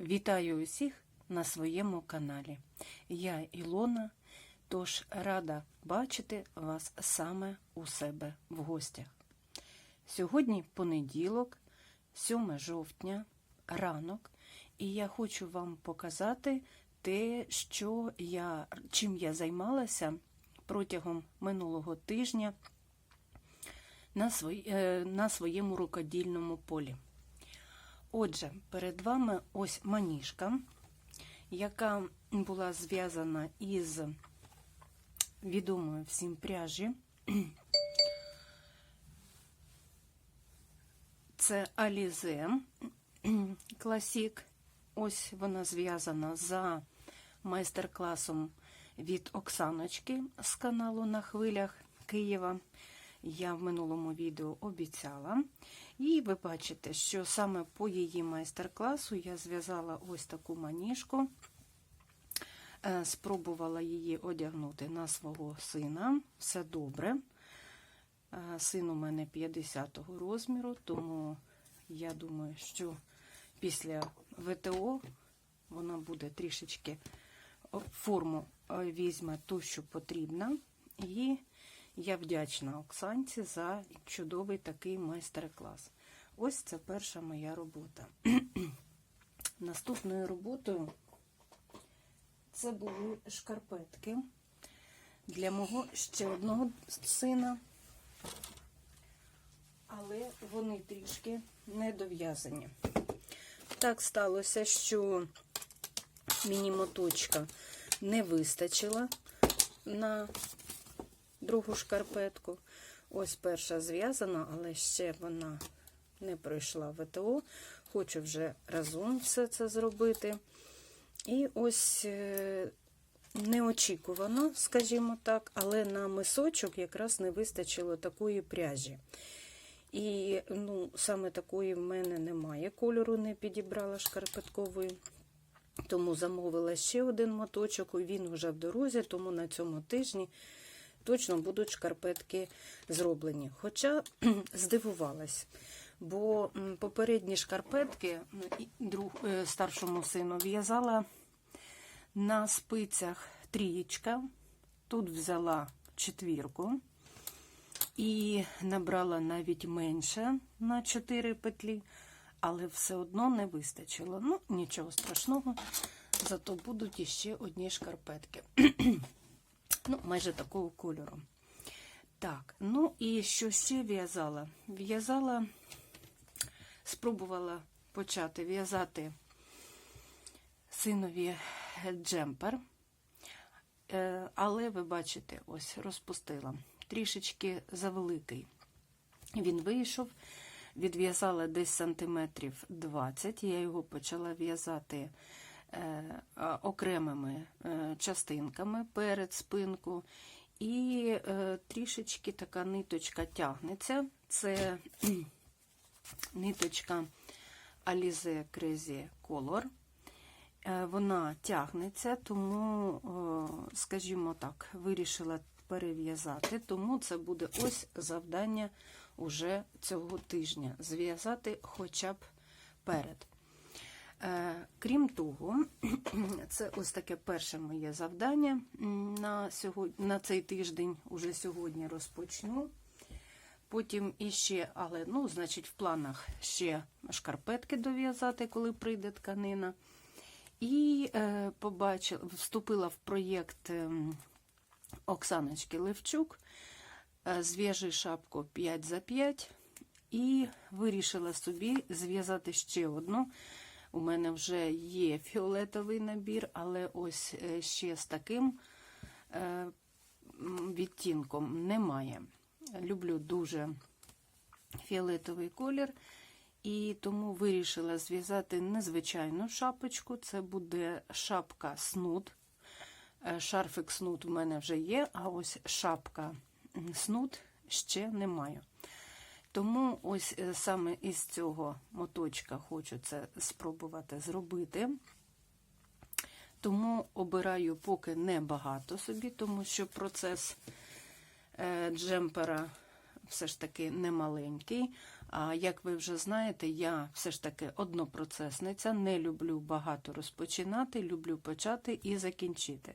Вітаю усіх на своєму каналі. Я Ілона, тож рада бачити вас саме у себе в гостях. Сьогодні понеділок, 7 жовтня, ранок, і я хочу вам показати те, що я, чим я займалася протягом минулого тижня на, свої, е, на своєму рукодільному полі. Отже, перед вами ось маніжка, яка була зв'язана із відомою всім пряжі. Це Alize Classic. Ось вона зв'язана за майстер-класом від Оксаночки з каналу на хвилях Києва. Я в минулому відео обіцяла. І ви бачите, що саме по її майстер-класу я зв'язала ось таку маніжку, Е, спробувала її одягнути на свого сина. Все добре. Е, Син у мене 50-го розміру, тому я думаю, що після ВТО вона буде трішечки форму е, візьме ту, що потрібна. І я вдячна Оксанці за чудовий такий майстер-клас. Ось це перша моя робота. Наступною роботою це були шкарпетки для мого ще одного сина, але вони трішки недов'язані. Так сталося, що міні-моточка не вистачила на другу шкарпетку. Ось перша зв'язана, але ще вона не пройшла ВТО. Хочу вже разом все це зробити. І ось е, неочікувано, скажімо так, але на мисочок якраз не вистачило такої пряжі. І ну, саме такої в мене немає. Кольору не підібрала шкарпеткової. Тому замовила ще один моточок, він вже в дорозі, тому на цьому тижні точно будуть шкарпетки зроблені. Хоча здивувалась, бо попередні шкарпетки друг, е, старшому сину в'язала на спицях трієчка, тут взяла четвірку і набрала навіть менше на 4 петлі, але все одно не вистачило. Ну, нічого страшного, зато будуть іще одні шкарпетки. ну, майже такого кольору. Так, ну і що ще в'язала? В'язала, спробувала почати в'язати синові джемпер. Е, Але ви бачите, ось розпустила. Трішечки завеликий. Він вийшов, відв'язала десь сантиметрів 20. Я його почала в'язати окремими е, частинками перед спинку. І е, трішечки така ниточка тягнеться. Це ниточка Alize Crazy Color. Е, Вона тягнеться, тому, е, скажімо так, вирішила перев'язати, тому це буде ось завдання уже цього тижня зв'язати хоча б перед. Е, Крім того, це ось таке перше моє завдання на сьогодні, на цей тиждень, уже сьогодні розпочну. Потім іще, але, ну, значить, в планах ще шкарпетки дов'язати, коли прийде тканина. І е, побачила, вступила в проєкт е, Оксаночки Левчук, е, зв'яжи шапку 5 за 5 і вирішила собі зв'язати ще одну. У мене вже є фіолетовий набір, але ось е, ще з таким е, відтінком немає. Люблю дуже фіолетовий колір. І тому вирішила зв'язати незвичайну шапочку. Це буде шапка снуд. Е, Шарфик снуд у мене вже є, а ось шапка снуд ще не маю. Тому ось е, саме із цього моточка хочу це спробувати зробити. Тому обираю поки не багато собі, тому що процес е, джемпера все ж таки не маленький, А як ви вже знаєте, я все ж таки однопроцесниця, не люблю багато розпочинати, люблю почати і закінчити.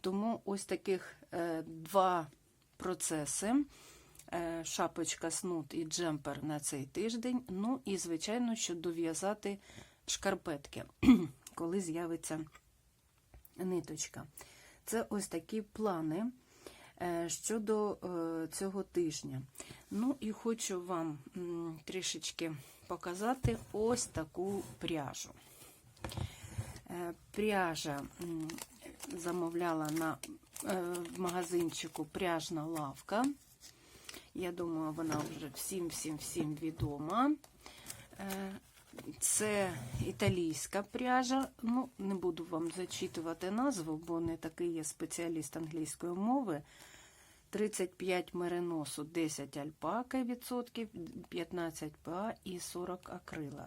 Тому ось таких е, два процеси: шапочка, снуд і джемпер на цей тиждень. Ну і, звичайно, що дов'язати шкарпетки, коли з'явиться ниточка. Це ось такі плани е, щодо е, цього тижня. Ну і хочу вам трішечки показати ось таку пряжу. Е, Пряжа замовляла на е, в магазинчику пряжна лавка. Я думаю, вона вже всім-всім-всім відома. Е, Це італійська пряжа. Ну, не буду вам зачитувати назву, бо не такий я спеціаліст англійської мови. 35 мериносу, 10 альпака відсотків, 15 ПА і 40 акрила.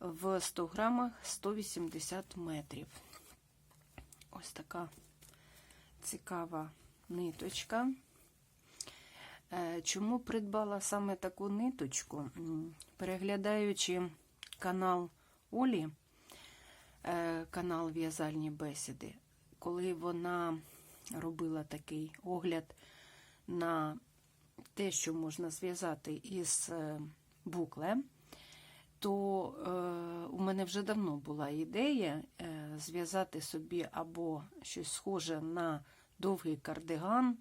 В 100 грамах 180 метрів. Ось така цікава ниточка. Е, Чому придбала саме таку ниточку? Переглядаючи канал Олі, е, канал В'язальні бесіди, коли вона робила такий огляд на те, що можна зв'язати із е, букле, то у мене вже давно була ідея зв'язати собі або щось схоже на довгий кардиган,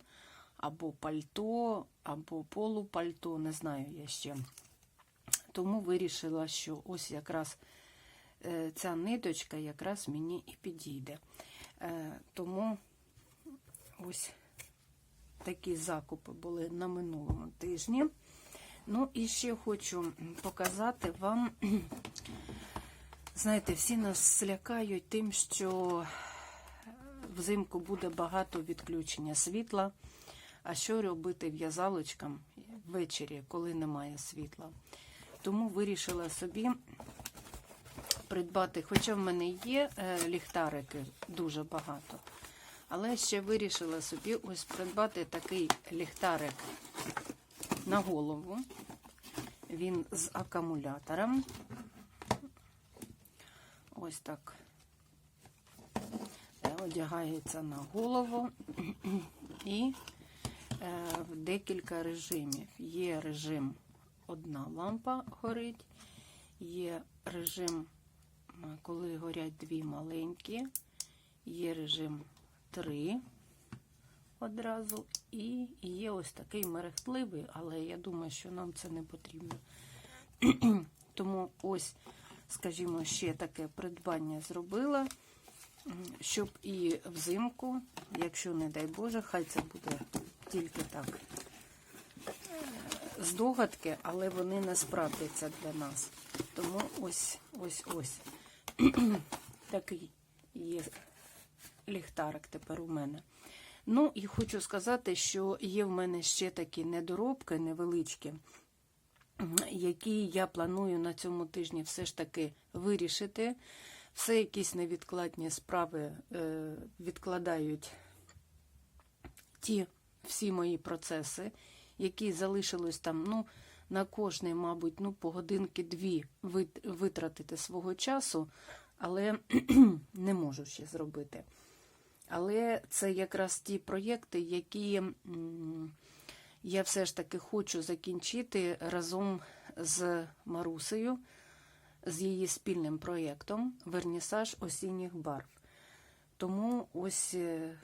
або пальто, або полупальто, не знаю я ще. Тому вирішила, що ось якраз е, ця ниточка якраз мені і підійде. Е, Тому ось такі закупи були на минулому тижні. Ну і ще хочу показати вам, знаєте, всі нас злякають тим, що взимку буде багато відключення світла. А що робити в'язалочкам ввечері, коли немає світла? Тому вирішила собі придбати, хоча в мене є е, ліхтарики дуже багато, але ще вирішила собі ось придбати такий ліхтарик на голову. Він з акумулятором. Ось так е, одягається на голову і декілька режимів. Є режим одна лампа горить, є режим, е, коли горять дві маленькі, є режим три одразу, і є ось такий мерехтливий, але я думаю, що нам це не потрібно. Тому ось, скажімо, ще таке придбання зробила, щоб і взимку, якщо не дай Боже, хай це буде тільки так здогадки, але вони не справдяться для нас. Тому ось ось ось такий є ліхтарик тепер у мене. Ну і хочу сказати, що є в мене ще такі недоробки невеличкі, які я планую на цьому тижні все ж таки вирішити. Все якісь невідкладні справи е, відкладають ті всі мої процеси, які залишилось там, ну, на кожний, мабуть, ну, по годинки-дві витратити свого часу, але не можу ще зробити. Але це якраз ті проєкти, які я все ж таки хочу закінчити разом з Марусею, з її спільним проєктом Вернісаж осінніх барв. Тому ось е,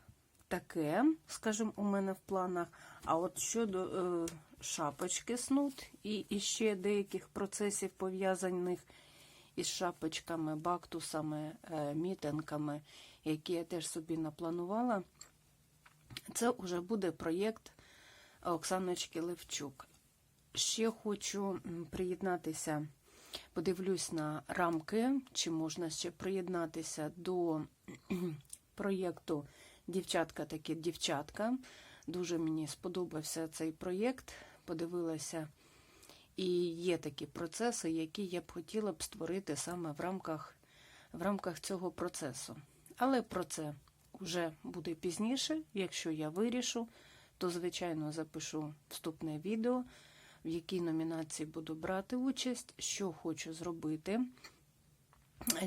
таке, скажімо, у мене в планах. А от щодо е, шапочки снуд і, і ще деяких процесів пов'язаних із шапочками, бактусами, е, мітинками, які я теж собі напланувала, це вже буде проєкт Оксаночки Левчук. Ще хочу приєднатися, подивлюсь на рамки, чи можна ще приєднатися до проєкту Дівчатка такі дівчатка. Дуже мені сподобався цей проєкт. Подивилася, і є такі процеси, які я б хотіла б створити саме в рамках, в рамках цього процесу. Але про це вже буде пізніше. Якщо я вирішу, то, звичайно, запишу вступне відео. в якій номінації буду брати участь, що хочу зробити,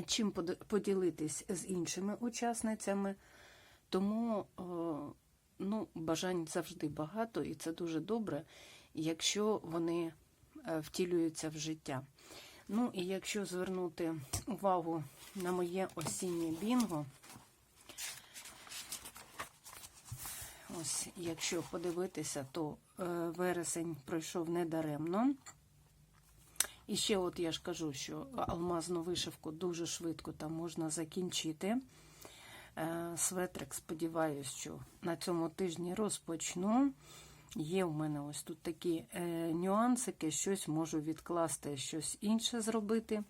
чим поділитись з іншими учасницями. Тому е, ну, бажань завжди багато, і це дуже добре, якщо вони е, втілюються в життя. Ну і якщо звернути увагу на моє осіннє бінго, ось якщо подивитися, то е, вересень пройшов недаремно. І ще, от я ж кажу, що алмазну вишивку дуже швидко там можна закінчити. Е, Светрик, сподіваюся, що на цьому тижні розпочну. Є в мене ось тут такі е, нюансики, щось можу відкласти, щось інше зробити.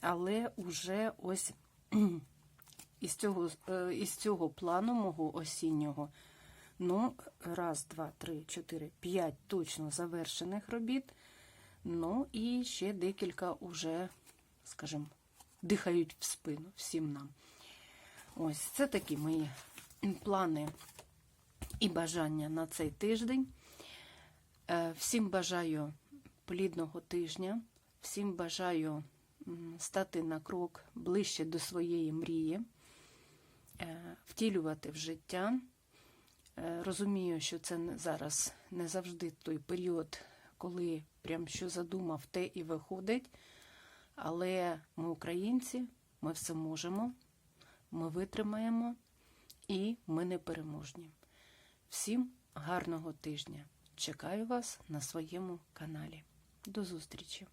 Але уже ось із цього, е, із цього плану мого осіннього, ну, раз, два, три, чотири, п'ять точно завершених робіт. Ну і ще декілька уже, скажімо, дихають в спину всім нам. Ось це такі мої плани і бажання на цей тиждень. Е, Всім бажаю плідного тижня, всім бажаю стати на крок ближче до своєї мрії, е, втілювати в життя. Е, Розумію, що це зараз не завжди той період, коли прям що задумав, те і виходить. Але ми українці, ми все можемо, ми витримаємо і ми непереможні. Всім гарного тижня! Чекаю вас на своєму каналі. До зустрічі!